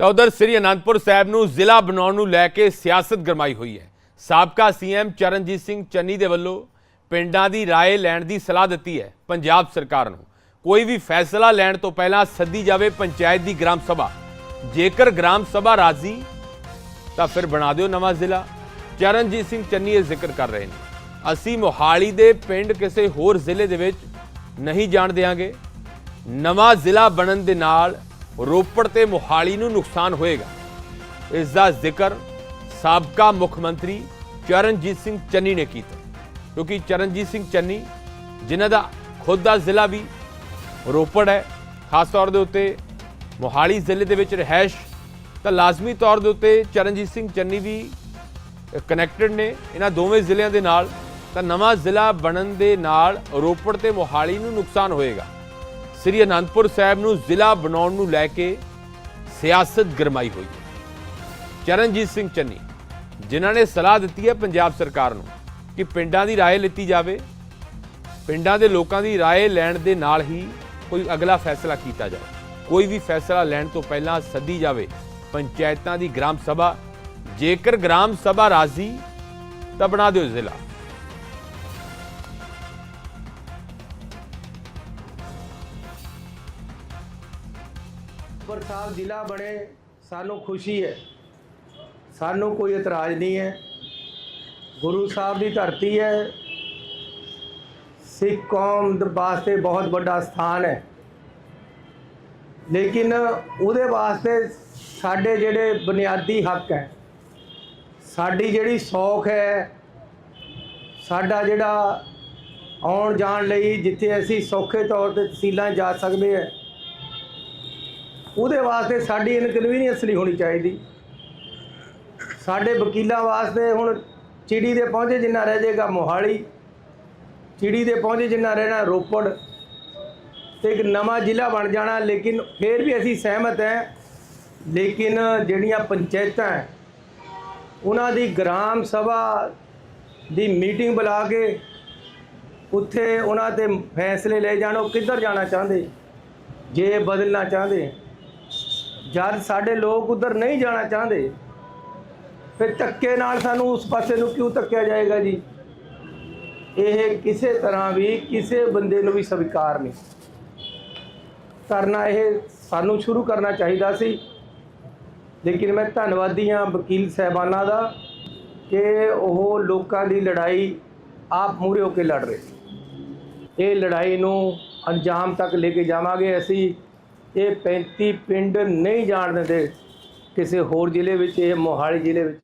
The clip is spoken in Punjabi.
ਤਾਂ ਉਧਰ ਸ੍ਰੀ ਅਨੰਦਪੁਰ ਸਾਹਿਬ ਨੂੰ ਜ਼ਿਲ੍ਹਾ ਬਣਾਉਣ ਨੂੰ ਲੈ ਕੇ ਸਿਆਸਤ ਗਰਮਾਈ ਹੋਈ ਹੈ ਸਾਬਕਾ ਸੀਐਮ ਚਰਨਜੀਤ ਸਿੰਘ ਚੰਨੀ ਦੇ ਵੱਲੋਂ ਪਿੰਡਾਂ ਦੀ رائے ਲੈਣ ਦੀ ਸਲਾਹ ਦਿੱਤੀ ਹੈ ਪੰਜਾਬ ਸਰਕਾਰ ਨੂੰ ਕੋਈ ਵੀ ਫੈਸਲਾ ਲੈਣ ਤੋਂ ਪਹਿਲਾਂ ਸੱਦੀ ਜਾਵੇ ਪੰਚਾਇਤ ਦੀ ਗ੍ਰਾਮ ਸਭਾ ਜੇਕਰ ਗ੍ਰਾਮ ਸਭਾ ਰਾਜ਼ੀ ਤਾਂ ਫਿਰ ਬਣਾ ਦਿਓ ਨਵਾਂ ਜ਼ਿਲ੍ਹਾ ਚਰਨਜੀਤ ਸਿੰਘ ਚੰਨੀ ਇਹ ਜ਼ਿਕਰ ਕਰ ਰਹੇ ਨੇ ਅਸੀਂ ਮੋਹਾਲੀ ਦੇ ਪਿੰਡ ਕਿਸੇ ਹੋਰ ਜ਼ਿਲ੍ਹੇ ਦੇ ਵਿੱਚ ਨਹੀਂ ਜਾਣ ਦੇਵਾਂਗੇ ਨਵਾਂ ਜ਼ਿਲ੍ਹਾ ਬਣਨ ਦੇ ਨਾਲ ਰੋਪੜ ਤੇ ਮੋਹਾਲੀ ਨੂੰ ਨੁਕਸਾਨ ਹੋਏਗਾ। ਇਸ ਦਾ ਜ਼ਿਕਰ ਸਾਬਕਾ ਮੁੱਖ ਮੰਤਰੀ ਚਰਨਜੀਤ ਸਿੰਘ ਚੰਨੀ ਨੇ ਕੀਤਾ। ਕਿਉਂਕਿ ਚਰਨਜੀਤ ਸਿੰਘ ਚੰਨੀ, ਜਿਨ੍ਹਾਂ ਦਾ ਖੁਦ ਦਾ ਜ਼ਿਲ੍ਹਾ ਵੀ ਰੋਪੜ ਹੈ, ਖਾਸ ਤੌਰ ਦੇ ਉੱਤੇ ਮੋਹਾਲੀ ਜ਼ਿਲ੍ਹੇ ਦੇ ਵਿੱਚ ਰਹਿائش ਤਾਂ ਲਾਜ਼ਮੀ ਤੌਰ ਦੇ ਉੱਤੇ ਚਰਨਜੀਤ ਸਿੰਘ ਚੰਨੀ ਵੀ ਕਨੈਕਟਡ ਨੇ। ਇਹਨਾਂ ਦੋਵੇਂ ਜ਼ਿਲ੍ਹਿਆਂ ਦੇ ਨਾਲ, ਤਾਂ ਨਵਾਂ ਜ਼ਿਲ੍ਹਾ ਬਣਨ ਦੇ ਨਾਲ ਰੋਪੜ ਤੇ ਮੋਹਾਲੀ ਨੂੰ ਨੁਕਸਾਨ ਹੋਏਗਾ। ਸ੍ਰੀ ਅਨੰਦਪੁਰ ਸਾਹਿਬ ਨੂੰ ਜ਼ਿਲ੍ਹਾ ਬਣਾਉਣ ਨੂੰ ਲੈ ਕੇ ਸਿਆਸਤ ਗਰਮਾਈ ਹੋਈ ਹੈ ਚਰਨਜੀਤ ਸਿੰਘ ਚੰਨੀ ਜਿਨ੍ਹਾਂ ਨੇ ਸਲਾਹ ਦਿੱਤੀ ਹੈ ਪੰਜਾਬ ਸਰਕਾਰ ਨੂੰ ਕਿ ਪਿੰਡਾਂ ਦੀ رائے ਲਿੱਤੀ ਜਾਵੇ ਪਿੰਡਾਂ ਦੇ ਲੋਕਾਂ ਦੀ رائے ਲੈਣ ਦੇ ਨਾਲ ਹੀ ਕੋਈ ਅਗਲਾ ਫੈਸਲਾ ਕੀਤਾ ਜਾਵੇ ਕੋਈ ਵੀ ਫੈਸਲਾ ਲੈਣ ਤੋਂ ਪਹਿਲਾਂ ਸੱਦੀ ਜਾਵੇ ਪੰਚਾਇਤਾਂ ਦੀ ਗ੍ਰਾਮ ਸਭਾ ਜੇਕਰ ਗ੍ਰਾਮ ਸਭਾ ਰਾਜ਼ੀ ਤਾਂ ਬਣਾ ਦਿਓ ਜ਼ਿਲ੍ਹਾ ਪਰ ਸਾਹਿਬ ਜ਼ਿਲ੍ਹਾ ਬਣੇ, ਸਾਨੂੰ ਖੁਸ਼ੀ ਹੈ। ਸਾਨੂੰ ਕੋਈ ਇਤਰਾਜ਼ ਨਹੀਂ ਹੈ। ਗੁਰੂ ਸਾਹਿਬ ਦੀ ਧਰਤੀ ਹੈ। ਸਿੱਖ ਕੌਮ ਦੇ ਵਾਸਤੇ ਬਹੁਤ ਵੱਡਾ ਸਥਾਨ ਹੈ। ਲੇਕਿਨ ਉਹਦੇ ਵਾਸਤੇ ਸਾਡੇ ਜਿਹੜੇ ਬੁਨਿਆਦੀ ਹੱਕ ਹੈ, ਸਾਡੀ ਜਿਹੜੀ ਸੌਖ ਹੈ, ਸਾਡਾ ਜਿਹੜਾ ਆਉਣ ਜਾਣ ਲਈ ਜਿੱਥੇ ਅਸੀਂ ਸੌਖੇ ਤੌਰ ਤੇ ਤਹਿਸੀਲਾਂ ਜਾ ਸਕਦੇ ਹਾਂ ਉਹਦੇ ਵਾਸਤੇ ਸਾਡੀ ਇਨਕਨਵੀਨੀਅੰਸ ਨਹੀਂ ਹੋਣੀ ਚਾਹੀਦੀ। ਸਾਡੇ ਵਕੀਲਾਂ ਵਾਸਤੇ ਹੁਣ ਚਿੜੀ ਦੇ ਪਹੁੰਚੇ ਜਿੰਨਾ ਰਹਿ ਜਾਏਗਾ ਮੋਹਾਲੀ, ਚਿੜੀ ਦੇ ਪਹੁੰਚੇ ਜਿੰਨਾ ਰਹਿਣਾ ਰੋਪੜ, ਤੇ ਇੱਕ ਨਵਾਂ ਜ਼ਿਲ੍ਹਾ ਬਣ ਜਾਣਾ, ਲੇਕਿਨ ਫਿਰ ਵੀ ਅਸੀਂ ਸਹਿਮਤ ਹੈ, ਲੇਕਿਨ ਜਿਹੜੀਆਂ ਪੰਚਾਇਤਾਂ ਉਹਨਾਂ ਦੀ ਗ੍ਰਾਮ ਸਭਾ ਦੀ ਮੀਟਿੰਗ ਬੁਲਾ ਕੇ ਉੱਥੇ ਉਹਨਾਂ ਤੇ ਫੈਸਲੇ ਲਏ ਜਾਣ, ਉਹ ਕਿੱਧਰ ਜਾਣਾ ਚਾਹੁੰਦੇ? ਜੇ ਬਦਲਣਾ ਚਾਹੁੰਦੇ? ਜਦ ਸਾਡੇ ਲੋਕ ਉਧਰ ਨਹੀਂ ਜਾਣਾ ਚਾਹੁੰਦੇ, ਫਿਰ ਧੱਕੇ ਨਾਲ ਸਾਨੂੰ ਉਸ ਪਾਸੇ ਨੂੰ ਕਿਉਂ ਧੱਕਿਆ ਜਾਏਗਾ ਜੀ? ਇਹ ਕਿਸੇ ਤਰ੍ਹਾਂ ਵੀ ਕਿਸੇ ਬੰਦੇ ਨੂੰ ਵੀ ਸਵੀਕਾਰ ਨਹੀਂ। ਕਰਨਾ ਇਹ ਸਾਨੂੰ ਸ਼ੁਰੂ ਕਰਨਾ ਚਾਹੀਦਾ ਸੀ। ਲੇਕਿਨ ਮੈਂ ਧੰਨਵਾਦੀ ਹਾਂ ਵਕੀਲ ਸਹਿਬਾਨਾਂ ਦਾ ਕਿ ਉਹ ਲੋਕਾਂ ਦੀ ਲੜਾਈ ਆਪ ਮੂਹਰੇ ਹੋ ਕੇ ਲੜ ਰਹੇ। ਇਹ ਲੜਾਈ ਨੂੰ ਅੰਜਾਮ ਤੱਕ ਲੈ ਕੇ ਜਾਵਾਂਗੇ ਅਸੀਂ। ਇਹ 35 ਪਿੰਡ ਨਹੀਂ ਜਾਣ ਦਿੰਦੇ। ਕਿਸੇ ਹੋਰ ਜ਼ਿਲ੍ਹੇ ਵਿੱਚ ਇਹ ਮੋਹਾਲੀ ਜ਼ਿਲ੍ਹੇ ਵਿੱਚ।